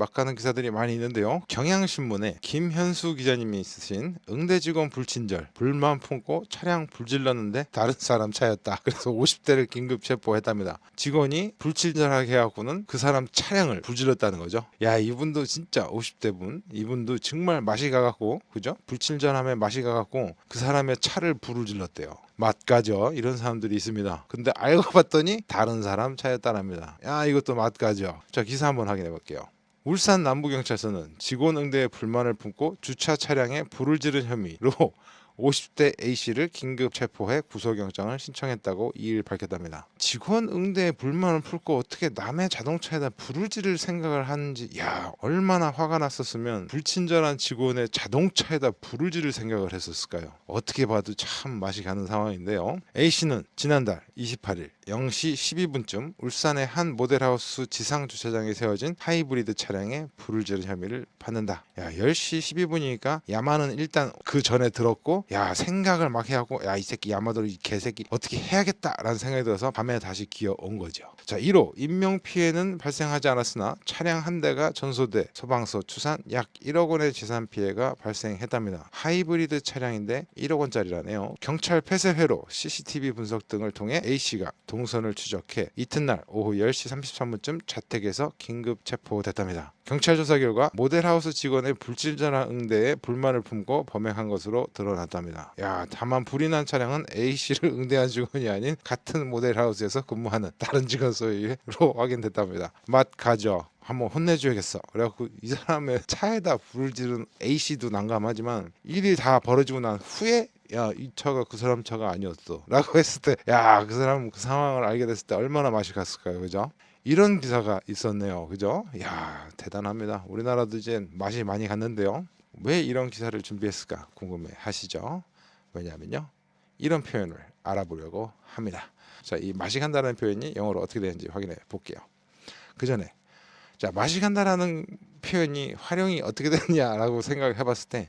막 가는 기사들이 많이 있는데요. 경향신문에 김현수 기자님이 쓰신 응대 직원 불친절 불만 품고 차량 불질렀는데 다른 사람 차였다. 그래서 50대를 긴급 체포했답니다. 직원이 불친절하게 해갖고는 그 사람 차량을 불질렀다는 거죠. 야 이분도 진짜 50대 분 이분도 정말 맛이 가갖고 그죠? 불친절함에 맛이 가갖고 그 사람의 차를 불을 질렀대요. 맛가죠 이런 사람들이 있습니다. 근데 알고 봤더니 다른 사람 차였다랍니다. 야 이것도 맛가죠. 자 기사 한번 확인해 볼게요. 울산 남부경찰서는 직원 응대에 불만을 품고 주차 차량에 불을 지른 혐의로 50대 A씨를 긴급 체포해 구속영장을 신청했다고 이일 밝혔답니다. 직원 응대에 불만을 품고 어떻게 남의 자동차에다 불을 지를 생각을 하는지 야 얼마나 화가 났었으면 불친절한 직원의 자동차에다 불을 지를 생각을 했었을까요? 어떻게 봐도 참 맛이 가는 상황인데요. A씨는 지난달 28일 0시 12분쯤 울산의 한 모델하우스 지상 주차장에 세워진 하이브리드 차량에 불을 지른 혐의를 받는다. 야 10시 12분이니까 야마는 일단 그 전에 들었고 야 생각을 막 해하고 야 이 새끼 야마도 이 개새끼 어떻게 해야겠다라는 생각이 들어서 밤에 다시 기어 온 거죠. 자 1호 인명 피해는 발생하지 않았으나 차량 한 대가 전소돼 소방서 추산 약 1억 원의 재산 피해가 발생했답니다. 하이브리드 차량인데 1억 원짜리라네요. 경찰 폐쇄 회로 CCTV 분석 등을 통해 A 씨가 동선을 추적해 이튿날 오후 10시 33분쯤 자택에서 긴급 체포됐답니다. 경찰 조사 결과 모델하우스 직원의 불친절한 응대에 불만을 품고 범행한 것으로 드러났 답니다. 야, 다만 불이 난 차량은 A 씨를 응대한 직원이 아닌 같은 모델하우스에서 근무하는 다른 직원 소유로 확인됐답니다. 맛 가죠. 한번 혼내줘야겠어. 그래갖고 이 사람의 차에다 불을 지른 A 씨도 난감하지만 일이 다 벌어지고 난 후에 야 이 차가 그 사람 차가 아니었어 라고 했을 때 야 그 사람 그 상황을 알게 됐을 때 얼마나 맛이 갔을까요 그죠 이런 기사가 있었네요 그죠 야 대단합니다 우리나라도 이제 맛이 많이 갔는데요 왜 이런 기사를 준비했을까 궁금해 하시죠? 왜냐하면요 이런 표현을 알아보려고 합니다. 자이 간다는 표현이 영어로 어떻게 되는지 확인해 볼게요. 그 전에 자 맛이 간다라는 표현이 활용이 어떻게 되느냐라고 생각을 해봤을 때